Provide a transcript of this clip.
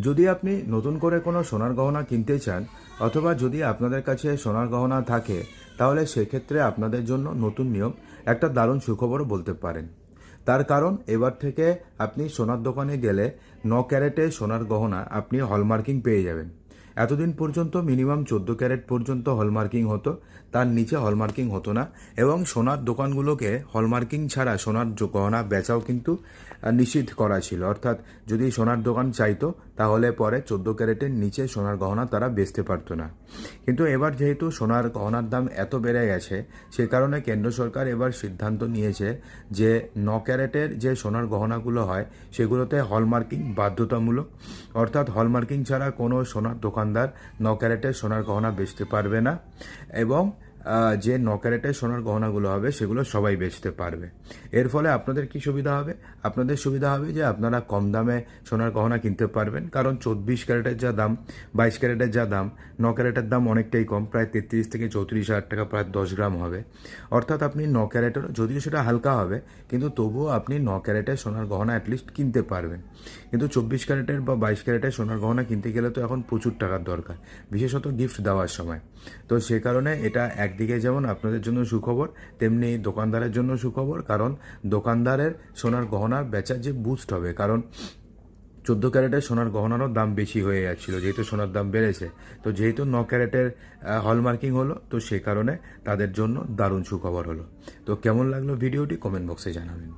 যদি আপনি নতুন করে কোনো সোনার গহনা কিনতে চান, অথবা যদি আপনাদের কাছে সোনার গহনা থাকে, তাহলে সেক্ষেত্রে আপনাদের জন্য নতুন নিয়ম একটা দারুণ সুখবর বলতে পারেন। তার কারণ, এবার থেকে আপনি সোনার দোকানে গেলে ন ক্যারেটে সোনার গহনা আপনি হলমার্কিং পেয়ে যাবেন। এতদিন পর্যন্ত মিনিমাম চোদ্দ ক্যারেট পর্যন্ত হলমার্কিং হতো। তার নিচে হলমার্কিং হতো না এবং সোনার দোকানগুলোকে হলমার্কিং ছাড়া সোনার গহনা বেচাও কিন্তু নিষিদ্ধ করা ছিল। অর্থাৎ যদি সোনার দোকান চাইতো, তাহলে পরে চোদ্দ ক্যারেটের নিচে সোনার গহনা তারা বেচতে পারতো না। কিন্তু এবার যেহেতু সোনার গহনার দাম এত বেড়ে গেছে, সে কারণে কেন্দ্র সরকার এবার সিদ্ধান্ত নিয়েছে যে ন ক্যারেটের যে সোনার গহনাগুলো হয়, সেগুলোতে হলমার্কিং বাধ্যতামূলক। অর্থাৎ হলমার্কিং ছাড়া কোনো সোনার দোকানদার ন ক্যারেটের সোনার গহনা বেচতে পারবে না। এবং যে ন সোনার গহনাগুলো হবে, সেগুলো সবাই বেচতে পারবে। এর ফলে আপনাদের কি সুবিধা হবে? আপনাদের সুবিধা হবে যে আপনারা কম দামে সোনার গহনা কিনতে পারবেন, কারণ চব্বিশ ক্যারেটের যা দাম, বাইশ ক্যারেটের যা দাম ন ক্যারেটের দাম অনেকটাই কম, প্রায় তেত্রিশ থেকে চৌত্রিশ হাজার টাকা, প্রায় দশ গ্রাম হবে। অর্থাৎ আপনি ন ক্যারেটের যদিও সেটা হালকা হবে, কিন্তু তবুও আপনি ন ক্যারেটের সোনার গহনা অ্যাটলিস্ট কিনতে পারবেন। কিন্তু চব্বিশ ক্যারেটের বা বাইশ ক্যারেটের সোনার গহনা কিনতে গেলে তো এখন প্রচুর টাকার দরকার, বিশেষত গিফট দেওয়ার সময়। তো সে কারণে এটা একদিকে যেমন আপনাদের জন্য সুখবর, তেমনি দোকানদারের জন্য সুখবর, কারণ দোকানদারের সোনার গহনার বেচার যে বুস্ট হবে, কারণ চোদ্দ ক্যারেটের সোনার গহনারও দাম বেশি হয়ে যাচ্ছিল, যেহেতু সোনার দাম বেড়েছে। তো যেহেতু ন ক্যারেটের হলমার্কিং হলো, তো সে কারণে তাদের জন্য দারুণ সুখবর হলো। তো কেমন লাগল ভিডিওটি? কমেন্ট বক্সে জানাবেন।